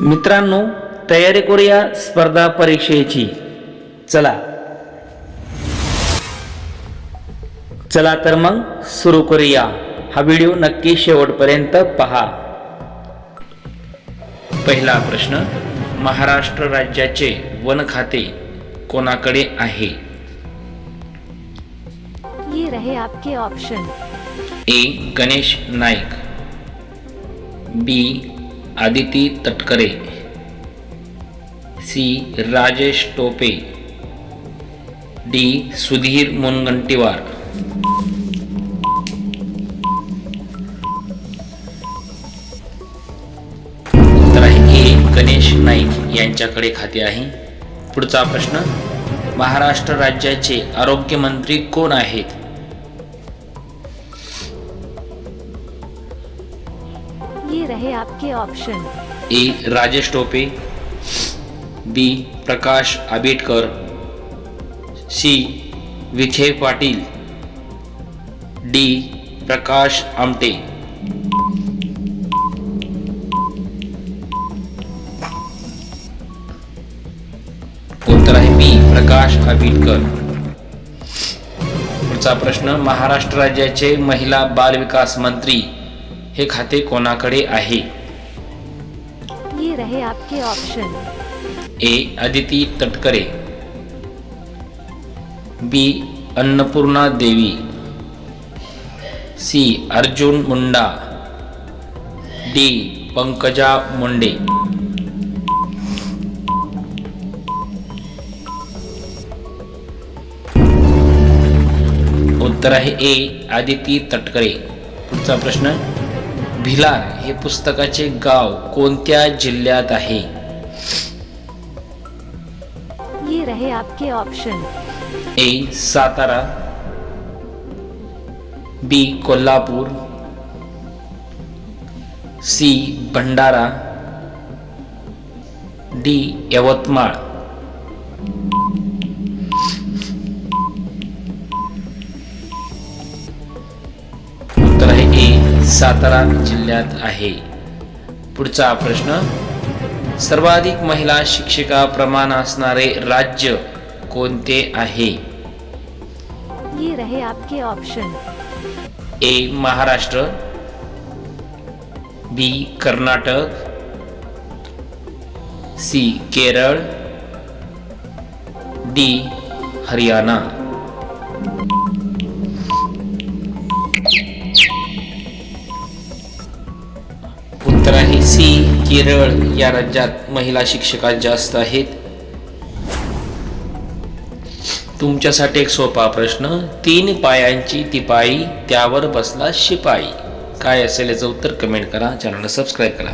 मित्रांनो तयारी करूया स्पर्धा परीक्षेची. चला. चला तर मग सुरू करूया. हा व्हिडिओ नक्की शेवटपर्यंत पहा. पहिला प्रश्न महाराष्ट्र राज्याचे वन खाते कोणाकडे आहे? ये रहे आपके option A Ganesh Naik. B Aditi Tatkare C. Rajesh Tope D. Sudhir Mungantiwar. तर आहे ए. गणेश नाईक यांच्याकडे खाते आहे. पुढचा प्रश्न महाराष्ट्र राज्याचे आरोग्यमंत्री कोण आहेत? ये रहे आपके option A e. Rajesh Tope. B Prakash Ambedkar. C Vikhe Patil. D Prakash Amte. उत्तर आहे बी प्रकाश आंबेडकर. पुढचा प्रश्न महाराष्ट्र राज्याचे महिला बाल विकास मंत्री हे खाते कोणाकडे आहे? ये रहे आपके option A Aditi Tatkare. B Annapurna Devi. C Arjun Munda. D Pankaja Munde. उत्तर आहे ए आदिती तटकरे. पुढचा प्रश्न. भिलार हे पुस्तकाचे गाव कोणत्या जिल्ह्यात आहे? ये रहे आपके option A Satara B Kolhapur C Bhandara D Yavatmal. Satara जिल्ह्यात आहे. पुढचा प्रश्न सर्वाधिक महिला शिक्षिका प्रमाण असणारे राज्य कोणते आहे? ये रहे आपके option A Maharashtra B Karnataka C Kerala D Haryana. Kerala या राज्यात महिला शिक्षका जास्त आहेत. तुमच्यासाठी एक सोपा प्रश्न तीन पायांची तिपाई त्यावर बसला शिपाई. काय असेल याचं उत्तर कमेंट करा चॅनलला सबस्क्राईब करा.